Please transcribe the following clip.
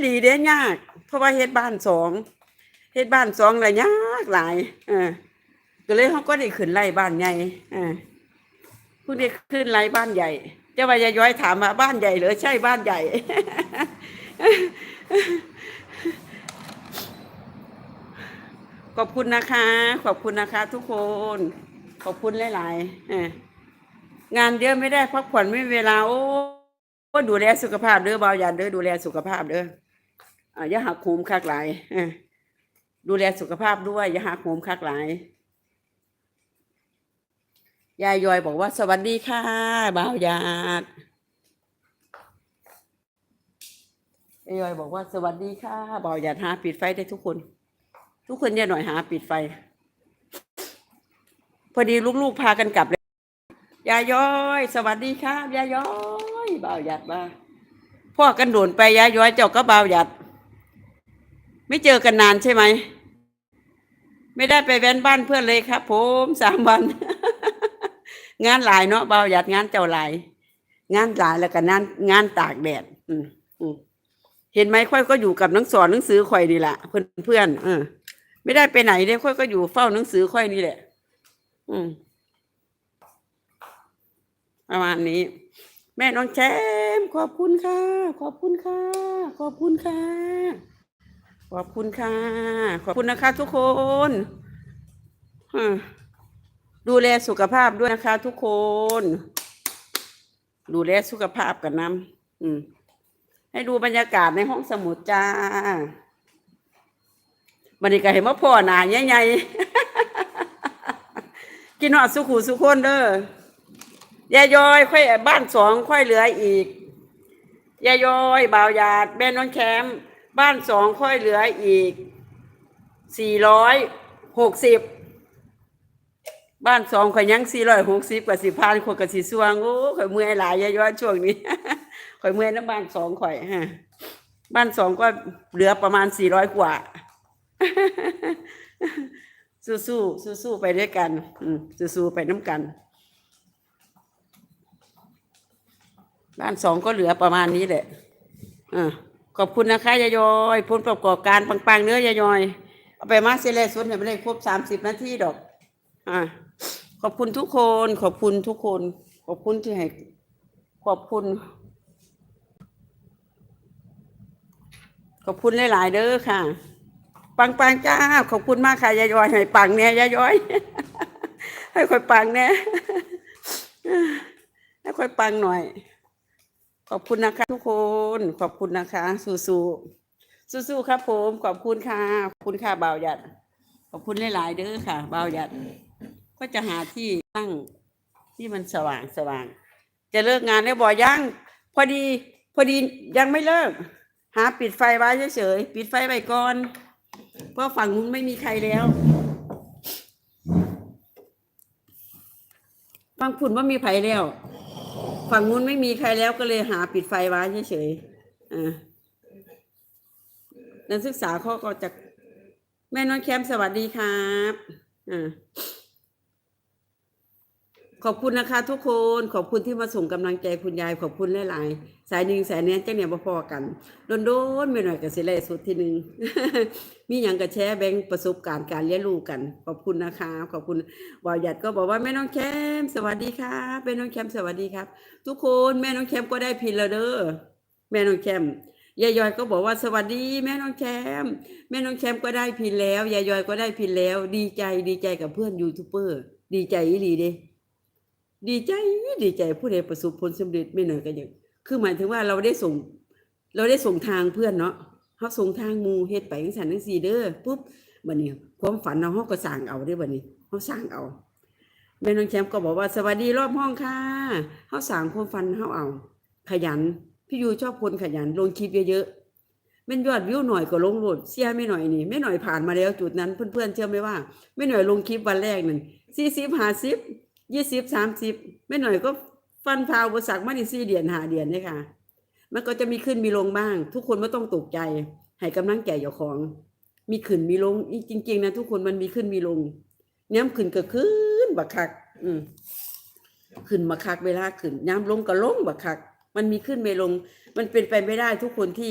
หลีเด้ยาก เพราะว่าเฮ็ดบ้านสองเฮ็ดบ้านสองละยากหลายเออก็เลยเขาก็ได้ขึ้นไล่บ้านใหญ่เออเพิ่งได้ขึ้นไล่บ้านใหญ่เจ้าว่ายายย้อยถามมาบ้านใหญ่หรือใช่บ้านใหญ่ ขอบคุณนะคะ ขอบคุณนะคะ ทุกคน ขอบคุณหลายๆงานเยอะไม่ได้พักผ่อนไม่เวลาโอ้ก็ดูแลสุขภาพเด้อเบาหยาดเด้อดูแลสุขภาพเด้อ อย่าหักโหมคักหลายดูแลสุขภาพด้วย อย่าหักโหมคักหลายยายยอยบอกว่าสวัสดีค่ะบ่าวหยาดยายยอยบอกว่าสวัสดีค่ะบ่าวหยาดหาปิดไฟได้ทุกคน ทุกคนอย่าหน่อยหาปิดไฟ พอดีลูกๆพากันกลับเลยยายย้อย สวัสดีครับยายย้อยบ่าวหยัดมาพ่อกันโดนไปยายย้อยเจ้าก็บ่าวหยัด ไม่เจอกันนานใช่ไหม ไม่ได้ไปแว้นบ้านเพื่อนเลยครับผมสามวัน งานหลายเนาะเบาหยัดงานเจ้าหลาย งานหลายแล้วก็งานงานตากแดดอืมอืมเห็นไหมค่อยก็อยู่กับหนังสอนหนังสือค่อยนี่แหละเพื่อนเพื่อนๆเออไม่ได้ไปไหนเลยค่อยก็อยู่เฝ้าหนังสือค่อยนี่แหละ อืมประมาณนี้ แม่น้องแชมขอบคุณค่ะ ขอบคุณค่ะ ขอบคุณค่ะ ขอบคุณค่ะ ขอบคุณนะคะทุกคนดูแลสุขภาพด้วยนะคะ ทุกคน ดูแลสุขภาพกันน้ำให้ดูบรรยากาศในห้องสมุดจ้าบันนี้ก็เห็นว่าพ่อหนาใหญ่ๆกินหอดสุขูสุขคนเด้อยายย้อยค่อยบ้านสองค่อยเหลืออีกยายย้อยบ่าวหยาดแม่น้องแคมป์ บ้านสองค่อยเหลืออีกสี่ร้อยหกสิบบ้านสองข่อยยังสี่ร้อยหกสิบกับสิพานข่อยกับสิสวงโอ้ข่อยเมื่อยหลายยายย้อยช่วงนี้ข่อยเมื่อยน้ำบ้านสองข่อยฮะบ้านสองก็เหลือประมาณสี่ร้อยกว่า สู้สู้สู้สู้ไปด้วยกันสู้สู้ไปน้ำกัน บ้านสองก็เหลือประมาณนี้แหละอ่า ขอบคุณนะคะยายยอยผลประกอบการปังๆเนื้อยายยอย เอาไปมาเซเลสุดเนี่ยไม่ได้ครบสามสิบนาทีดอก อ่า ขอบคุณทุกคน ขอบคุณทุกคน ขอบคุณที่ให้ ขอบคุณ ขอบคุณหลายๆเด้อค่ะ ปังๆจ้า ขอบคุณมากค่ะยายยอยให้ปังเนี่ยยายยอย ให้ค่อยปังเนี่ยให้ค่อยปังหน่อย ขอบคุณนะคะ ทุกคนขอบคุณนะคะ สู้สู้สู้สู้ๆครับ ผม ขอบคุณค่ะขอบคุณค่ะบ่าวหยัด ขอบคุณหลายๆเด้อค่ะบ่าวหยัด ก็จะหาที่ตั้งที่มันสว่างสว่าง จะเลิกงานแล้วบอกยังพอดี พอดียังไม่เลิก หาปิดไฟไว้เฉยๆปิดไฟไว้ก่อน เพราะฝั่งนู้นไม่มีใครแล้วฝั่งพุ่นว่ามีไผแล้ว ฝั่งนู้นไม่มีใครแล้วก็เลยหาปิดไฟไว้เฉยๆอ่านักศึกษาเขาก็จะแม่น้องแคมสวัสดีครับอ่า ขอบคุณนะคะ ทุกคนขอบคุณที่มาส่งกำลังใจคุณยายขอบคุณหลายๆสายหนึ่งสายเนี้ยเจ้าเนี่ยพอๆกันโดนๆไม่หน่อยกับสิเลสุดทีหนึ่งมีอย่างกับแชร์แบ่งประสบการณ์การเรียนรู้กัน ขอบคุณนะคะ ขอบคุณวาวหยัดก็บอกว่าแม่น้องแคมสวัสดีครับแม่น้องแคมสวัสดีครับ ทุกคนแม่น้องแคมก็ได้พินแล้วเด้อแม่น้องแคมยายยอยก็บอกว่าสวัสดี แม่น้องแคมป์แม่น้องแคมป์ก็ได้พินแล้วยายยอยก็ได้พินแล้ว ดีใจดีใจกับเพื่อนยูทูบเบอร์ ดีใจอีหลีเด้ ดีใจดีใจผู้ใดประสบผลสำเร็จไม่หน่อยก็อย่างคือหมายถึงว่าเราได้ส่ง เราได้ส่งทางเพื่อนเนาะเขาส่งทางมูเฮ็ดไปจังซั่นจังซี่เด้อปุ๊บบัดนี้ความฝันเราเฮาก็สร้างเอาเด้บัดนี้เฮาสร้างเอาแม่น้องแชมป์ก็บอกว่าสวัสดีรอบห้องค่ะเฮาสร้างความฝันเฮาเอา ขยันพี่ยูชอบคนขยันลงคลิปเยอะๆแม่นยอดวิวหน่อยก็ลงโหลดเสียไม่หน่อยนี่ไม่หน่อยผ่านมาแล้วจุดนั้นเพื่อนๆเชื่อไหมว่าไม่หน่อยลงคลิปวันแรกนั่น 40 50 20 30ไม่หน่อยก็ฟันพาวอุปสรรคมานี่เดือน5เดือนเนี่ยค่ะ มันก็จะมีขึ้นมีลงบ้าง ทุกคนไม่ต้องตกใจ ให้กำลังใจเจ้าของ มีขึ้นมีลงจริง ๆนะทุกคนมันมีขึ้นมีลงย้ำขึ้นก็ขึ้นบักคัก อืมขึ้นมาคักเวลาขึ้นย้ำลงก็ลงบักคัก มันมีขึ้นไม่ลง มันเป็นไปไม่ได้ทุกคนที่